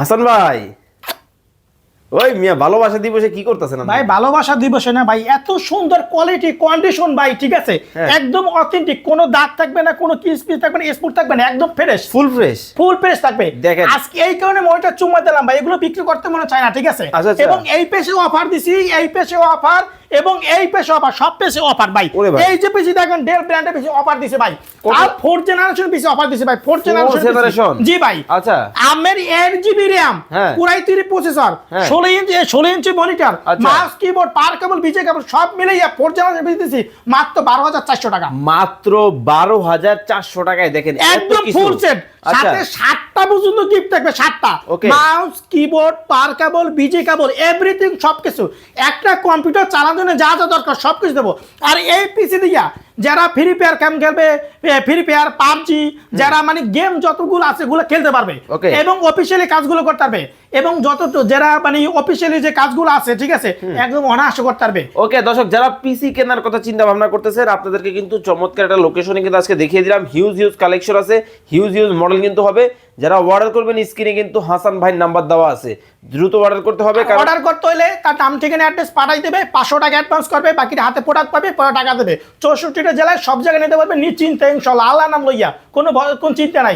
হাসান ভাই ওই মিয়া ভালোবাসা দিবসে কি করতেছেন আপনি? ভাই ভালোবাসা দিবসে না ভাই এত সুন্দর কোয়ালিটি কন্ডিশন ভাই ঠিক আছে হ্যাঁ। একদম অথেন্টিক কোনো দাগ থাকবে না কোনো কিস পিস থাকবে না স্পুট থাকবে না একদম fresh full fresh full fresh থাকবে দেখেন। আজকে এই কারণে মইটা চুম্মা দিলাম ভাই এগুলো বিক্রি করতে মনে চায় না ঠিক আছে আচ্ছা, আচ্ছা। এবং এই পেশে অফার দিছি এই পেশে অফার এবং এই পেশে অফার সব পেশে অফার ভাই। এই যে পেশে দেখেন ডেল ব্র্যান্ডের পেশে অফার দিছে ভাই। আর ফোর্থ জেনারেশন পেশে অফার দিছে ভাই ফোর্থ জেনারেশন জি ভাই। আচ্ছা। আমের এইট জিবি র্যাম। পুরাই তিরি প্রসেসর হ্যাঁ। ষোলো ইঞ্চি ষোলো ইঞ্চি মনিটর। মাউস কিবোর্ড পার কেবল বিজে কেবল সব মিলিয়ে ফোর জেনারেশন দিতেছি মাত্র বারো হাজার চারশো টাকা। মাত্র বারো হাজার চারশো টাকায় দেখেন একদম। ফুল সেট আচ্ছা। সাথে সাতটা পর্যন্ত গিফট থাকবে সাতটা. মাউস কিবোর্ড পার কেবল বিজে কেবল এভরিথিং সবকিছু। একটা কম্পিউটার চালানোর জন্য যা যা দরকার সবকিছু দেবো। আর এই পিসি দিয়া যারা ফ্রি ফায়ার ক্যাম খেলবে ফ্রি ফায়ার পাবজি যারা মানে গেম যতগুলো আছে ওগুলো খেলতে পারবে। এবং অফিসিয়ালি কাজগুলো করতে পারবে। এবং যত যারা মানে অফিসিয়ালি যে কাজগুলো আছে ঠিক আছে একদম অনায়াসে করতে পারবে। ওকে দর্শক যারা পিসি কেনার কথা চিন্তা ভাবনা করতেছেন আপনাদেরকে কিন্তু চমৎকার একটা লোকেশনে কিন্তু আজকে দেখিয়ে দিলাম। হিউজ হিউজ কালেকশন আছে। হিউজ হিউজ মডেল কিন্তু হবে। যারা অর্ডার করবেন স্ক্রিনে কিন্তু হাসান ভাই নাম্বার দেওয়া আছে। দ্রুত অর্ডার করতে হবে অর্ডার করতে হলে তার নাম, ঠিকানা অ্যাড্রেস পাঠাই দেবে, পাঁচশো টাকা অ্যাডভান্স করবে, বাকিটা হাতে প্রোডাক্ট পাবে, পরে টাকা দেবে। চৌষট্টিটা জেলায় সব জায়গায় নিতে পারবে, নিশ্চিন্তে ইনশাল্লাহ আল্লাহ নাম লইয়া। কোন কোনো চিন্তা নাই।